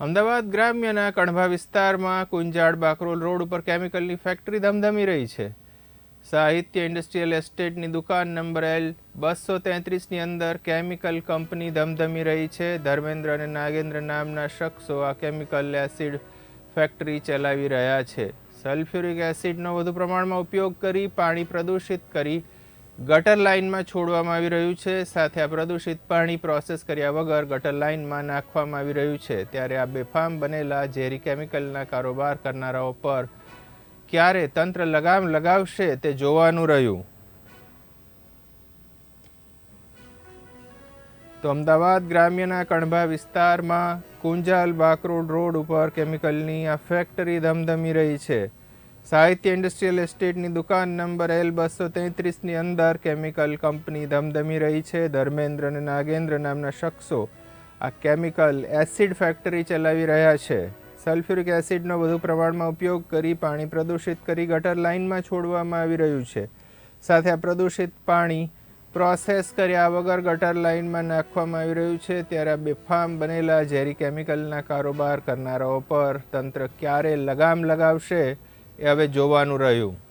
અમદાવાદ ગ્રામ્યના કણભા વિસ્તારમાં કુંજાડ બાકરોલ રોડ ઉપર કેમિકલની ફેક્ટરી ધમધમી રહી છે. સાહિત્ય ઇન્ડસ્ટ્રીયલ એસ્ટેટની દુકાન નંબર એલ બસો તેત્રીસની અંદર કેમિકલ કંપની ધમધમી રહી છે. ધર્મેન્દ્ર અને નાગેન્દ્ર નામના શખ્સો આ કેમિકલ એસિડ ફેક્ટરી ચલાવી રહ્યા છે. સલ્ફ્યુરિક એસિડનો વધુ પ્રમાણમાં ઉપયોગ કરી, પાણી પ્રદૂષિત કરી ગટર લાઇનમાં છોડવામાં આવી રહ્યું છે. સાથે આ પ્રદૂષિત પાણી પ્રોસેસ કર્યા વગર ગટર લાઇનમાં નાખવામાં આવી રહ્યું છે. ત્યારે આ બેફામ બનેલા ઝેરી કેમિકલના કારોબાર કરનારાઓ પર ક્યારે તંત્ર લગામ લગાવશે તે જોવાનું રહ્યું. તો અમદાવાદ ગ્રામ્યના કણભા વિસ્તારમાં કુંજાલ બાકરોડ રોડ ઉપર કેમિકલની આ ફેક્ટરી ધમધમી રહી છે. સાહિત્ય ઇન્ડસ્ટ્રીયલ એસ્ટેટની દુકાન નંબર એલ બસો તેત્રીસની અંદર કેમિકલ કંપની ધમધમી રહી છે. ધર્મેન્દ્ર અને નાગેન્દ્ર નામના શખ્સો આ કેમિકલ એસિડ ફેક્ટરી ચલાવી રહ્યા છે. સલ્ફ્યુરિક એસિડનો વધુ પ્રમાણમાં ઉપયોગ કરી પાણી પ્રદૂષિત કરી ગટર લાઇનમાં છોડવામાં આવી રહ્યું છે. સાથે આ પ્રદૂષિત પાણી પ્રોસેસ કર્યા વગર ગટર લાઇનમાં નાખવામાં આવી રહ્યું છે. ત્યારે આ બેફામ બનેલા ઝેરી કેમિકલના કારોબાર કરનારાઓ પર તંત્ર ક્યારે લગામ લગાવશે? એ હવે જોવાનું રહ્યું.